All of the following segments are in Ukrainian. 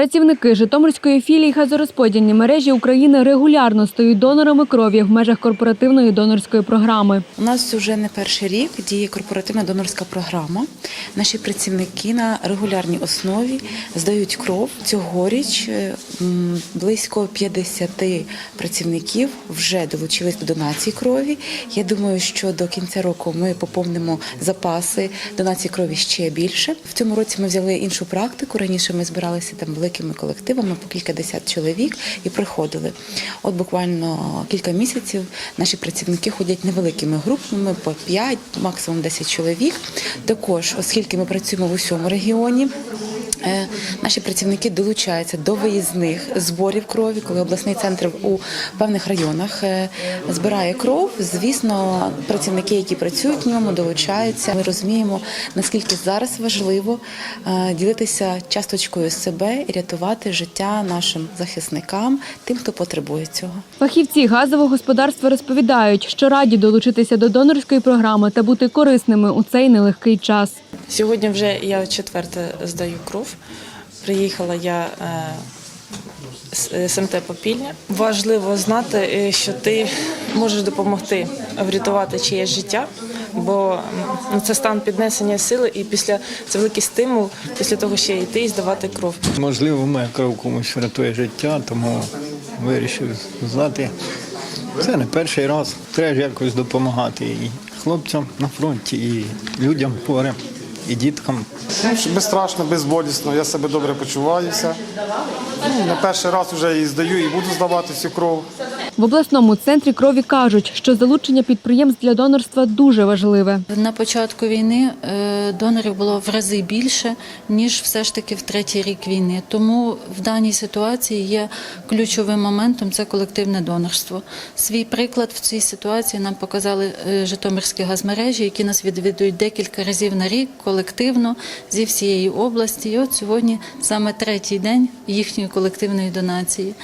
Працівники Житомирської філії газорозподільні мережі України регулярно стають донорами крові в межах корпоративної донорської програми. У нас вже не перший рік діє корпоративна донорська програма. Наші працівники на регулярній основі здають кров. Цьогоріч е, близько 50 працівників вже долучились до донації крові. Я думаю, що до кінця року ми поповнимо запаси донації крові ще більше. В цьому році ми взяли іншу практику. Раніше ми збиралися там великими колективами по кількадесят чоловік і приходили. От буквально кілька місяців наші працівники ходять невеликими групами по 5, максимум 10 чоловік. Також, оскільки ми працюємо в усьому регіоні. Е, Наші працівники долучаються до виїзних зборів крові, коли обласний центр у певних районах е, збирає кров. Звісно, працівники, які працюють в ньому, долучаються. Ми розуміємо, наскільки зараз важливо е, ділитися часточкою себе і рятувати життя нашим захисникам, тим, хто потребує цього. Фахівці газового господарства розповідають, що раді долучитися до донорської програми та бути корисними у цей нелегкий час. Сьогодні вже я четверте здаю кров. Приїхала я е, з СМТ Попільня. Важливо знати, е, що ти можеш допомогти врятувати чиєсь життя, бо це стан піднесення сили, і після це великий стимул після того ще йти і здавати кров. Можливо, моя кров комусь врятує життя, тому вирішив здати. Це не перший раз. Треба якось допомагати і хлопцям на фронті, і людям хворим, і діткам. Ну, Безстрашно, безболісно, я себе добре почуваюся. Ну, не перший раз вже і здаю, і буду здавати всю кров. В обласному центрі крові кажуть, що залучення підприємств для донорства дуже важливе. На початку війни е, донорів було в рази більше, ніж все ж таки в третій рік війни. Тому в даній ситуації є ключовим моментом це колективне донорство. Свій приклад в цій ситуації нам показали е, Житомирські газмережі, які нас відвідують декілька разів на рік колективно зі всієї області. І от сьогодні саме третій день їхньої колективної донації.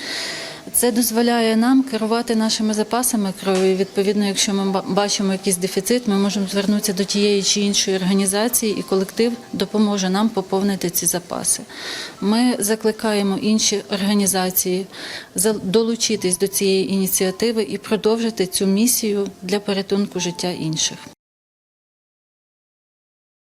Це дозволяє нам керувати нашими запасами крові. Відповідно, якщо ми бачимо якийсь дефіцит, ми можемо звернутися до тієї чи іншої організації, і колектив допоможе нам поповнити ці запаси. Ми закликаємо інші організації за- долучитись до цієї ініціативи і продовжити цю місію для порятунку життя інших.